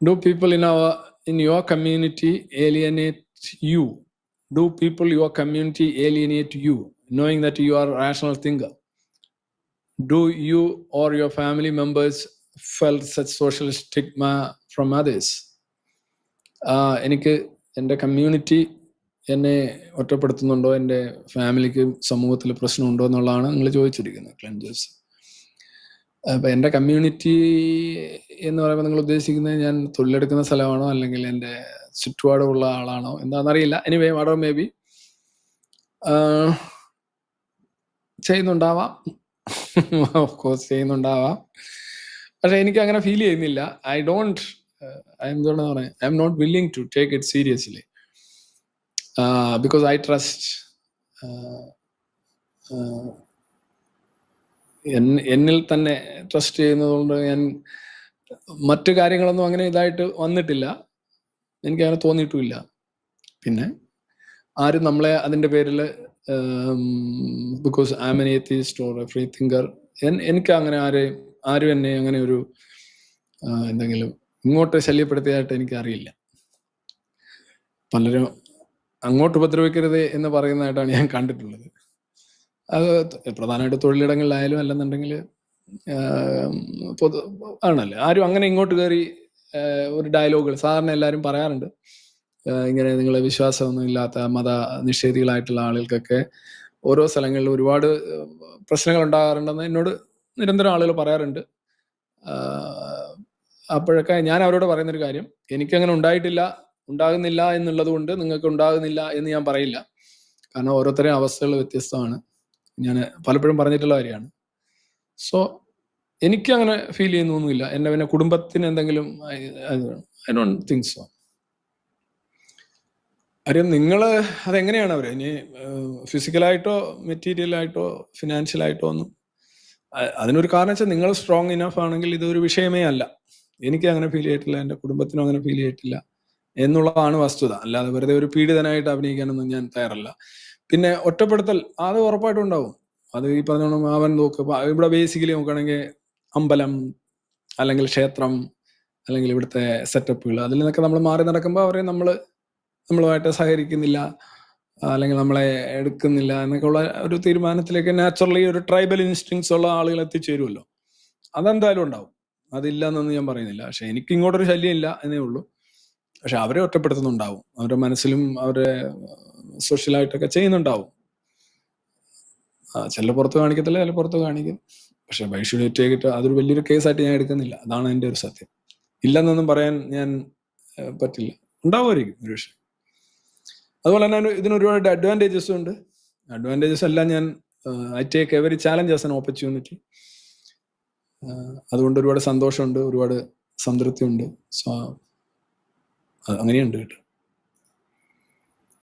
Do people in our in your community alienate you? Do people your community alienate you, knowing that you are a rational thinker? Do you or your family members felt such social stigma from others? എനിക്ക് എന്റെ community എന്നെ ഒറ്റപ്പെടുത്തുന്നുണ്ടോ എന്റെ ഫാമിലിക്ക് സമൂഹത്തിൽ പ്രശ്നമുണ്ടോ എന്നുള്ളതാണ് നിങ്ങൾ ചോദിച്ചിരിക്കുന്നത് ക്ലെൻജേഴ്സ് അപ്പൊ എന്റെ കമ്മ്യൂണിറ്റി എന്ന് പറയുമ്പോൾ നിങ്ങൾ ഉദ്ദേശിക്കുന്നത് ഞാൻ തൊഴിലെടുക്കുന്ന സ്ഥലമാണോ അല്ലെങ്കിൽ എന്റെ ചുറ്റുപാടുമുള്ള ആളാണോ എന്താണെന്നറിയില്ല എനിവേ വാടോ മേ ബി ചെയ്യുന്നുണ്ടാവാം. ഓഫ് കോഴ്സ് ചെയ്യുന്നുണ്ടാവാം. പക്ഷെ എനിക്ക് അങ്ങനെ ഫീൽ ചെയ്യുന്നില്ല. ഐ ഡോണ്ട് എന്താണ് പറയുക I'm not willing to take it seriously because I trust എന്നിൽ തന്നെ ട്രസ്റ്റ് ചെയ്യുന്നതുകൊണ്ട് ഞാൻ മറ്റു കാര്യങ്ങളൊന്നും അങ്ങനെ ഇതായിട്ട് വന്നിട്ടില്ല. എനിക്ക് അങ്ങനെ തോന്നിയിട്ടുമില്ല. പിന്നെ ആരും നമ്മളെ അതിന്റെ പേരിൽ because atheist or free thinker എനിക്ക് അങ്ങനെ ആരെയും ആരും എന്നെ അങ്ങനെ ഒരു എന്തെങ്കിലും ഇങ്ങോട്ട് ശല്യപ്പെടുത്തിയതായിട്ട് എനിക്ക് അറിയില്ല പലരും അങ്ങോട്ട് ഉപദ്രവിക്കരുത് എന്ന് പറയുന്നതായിട്ടാണ് ഞാൻ കണ്ടിട്ടുള്ളത്. അത് പ്രധാനമായിട്ട് തൊഴിലിടങ്ങളിലായാലും അല്ലെന്നുണ്ടെങ്കിൽ പൊതു ആണല്ലേ? ആരും അങ്ങനെ ഇങ്ങോട്ട് കയറി ഒരു ഡയലോഗുകൾ സാധാരണ എല്ലാവരും പറയാറുണ്ട്. ഇങ്ങനെ നിങ്ങളെ വിശ്വാസമൊന്നും ഇല്ലാത്ത മത നിഷേധികളായിട്ടുള്ള ആളുകൾക്കൊക്കെ ഓരോ സ്ഥലങ്ങളിൽ ഒരുപാട് പ്രശ്നങ്ങൾ ഉണ്ടാകാറുണ്ടെന്ന് എന്നോട് നിരന്തരം ആളുകൾ പറയാറുണ്ട്. അപ്പോഴൊക്കെ ഞാൻ അവരോട് പറയുന്നൊരു കാര്യം എനിക്കങ്ങനെ ഉണ്ടായിട്ടില്ല ഉണ്ടാകുന്നില്ല എന്നുള്ളത് കൊണ്ട് നിങ്ങൾക്ക് ഉണ്ടാകുന്നില്ല എന്ന് ഞാൻ പറയില്ല. കാരണം ഓരോരുത്തരെയും അവസ്ഥകൾ വ്യത്യസ്തമാണ്. ഞാൻ പലപ്പോഴും പറഞ്ഞിട്ടുള്ള കാര്യമാണ്. സോ എനിക്ക് അങ്ങനെ ഫീൽ ചെയ്യുന്നൊന്നുമില്ല. എന്റെ പിന്നെ കുടുംബത്തിന് എന്തെങ്കിലും ഐ ഡോണ്ട് സോ നിങ്ങൾ അതെങ്ങനെയാണ് അവർ ഇനി ഫിസിക്കലായിട്ടോ മെറ്റീരിയലായിട്ടോ ഫിനാൻഷ്യലായിട്ടോ ഒന്നും അതിനൊരു കാരണം വെച്ചാൽ നിങ്ങൾ സ്ട്രോങ് ഇനഫ് ആണെങ്കിൽ ഇതൊരു വിഷയമേ അല്ല. എനിക്ക് അങ്ങനെ ഫീൽ ചെയ്തിട്ടില്ല. എന്റെ കുടുംബത്തിനും അങ്ങനെ ഫീൽ ചെയ്തിട്ടില്ല. എന്നുള്ളതാണ് വസ്തുത. അല്ലാതെ വെറുതെ ഒരു പീഡിതനായിട്ട് അഭിനയിക്കാനൊന്നും ഞാൻ തയ്യാറല്ല. പിന്നെ ഒറ്റപ്പെടുത്തൽ അത് ഉറപ്പായിട്ടും ഉണ്ടാവും. അത് ഈ പറഞ്ഞോണം അവൻ നോക്ക് ഇവിടെ ബേസിക്കലി നോക്കുകയാണെങ്കിൽ അമ്പലം അല്ലെങ്കിൽ ക്ഷേത്രം അല്ലെങ്കിൽ ഇവിടുത്തെ സെറ്റപ്പുകൾ അതിൽ നിന്നൊക്കെ നമ്മൾ മാറി നടക്കുമ്പോൾ അവരെ നമ്മൾ നമ്മളുമായിട്ട് സഹകരിക്കുന്നില്ല അല്ലെങ്കിൽ നമ്മളെ എടുക്കുന്നില്ല എന്നൊക്കെ ഉള്ള ഒരു തീരുമാനത്തിലേക്ക് നാച്ചുറലി ഒരു ട്രൈബൽ ഇൻസ്റ്റിങ്സ് ഉള്ള ആളുകൾ എത്തിച്ചേരുമല്ലോ. അതെന്തായാലും ഉണ്ടാവും. അതില്ല എന്നൊന്നും ഞാൻ പറയുന്നില്ല. പക്ഷെ എനിക്ക് ഇങ്ങോട്ടൊരു ശല്യം ഇല്ല എന്നേ ഉള്ളൂ. പക്ഷെ അവരെ ഒറ്റപ്പെടുത്തുന്നുണ്ടാവും. അവരുടെ മനസ്സിലും അവരെ സോഷ്യലായിട്ടൊക്കെ ചെയ്യുന്നുണ്ടാവും. ചില പുറത്ത് കാണിക്കത്തില്ല ചില പുറത്ത് കാണിക്കും. പക്ഷെ വൈഷുലേറ്റ് അതൊരു വലിയൊരു കേസായിട്ട് ഞാൻ എടുക്കുന്നില്ല. അതാണ് എന്റെ ഒരു സത്യം. ഇല്ലെന്നൊന്നും പറയാൻ ഞാൻ പറ്റില്ല. ഉണ്ടാവുമായിരിക്കും ഒരു പക്ഷേ. അതുപോലെ തന്നെ ഇതിന് ഒരുപാട് അഡ്വാന്റേജസും ഉണ്ട്. അഡ്വാന്റേജസ് എല്ലാം ഞാൻ I take every challenge as an opportunity അതുകൊണ്ട് ഒരുപാട് സന്തോഷമുണ്ട് ഒരുപാട് സംതൃപ്തി ഉണ്ട് സോ അങ്ങനെയുണ്ട് കേട്ടോ.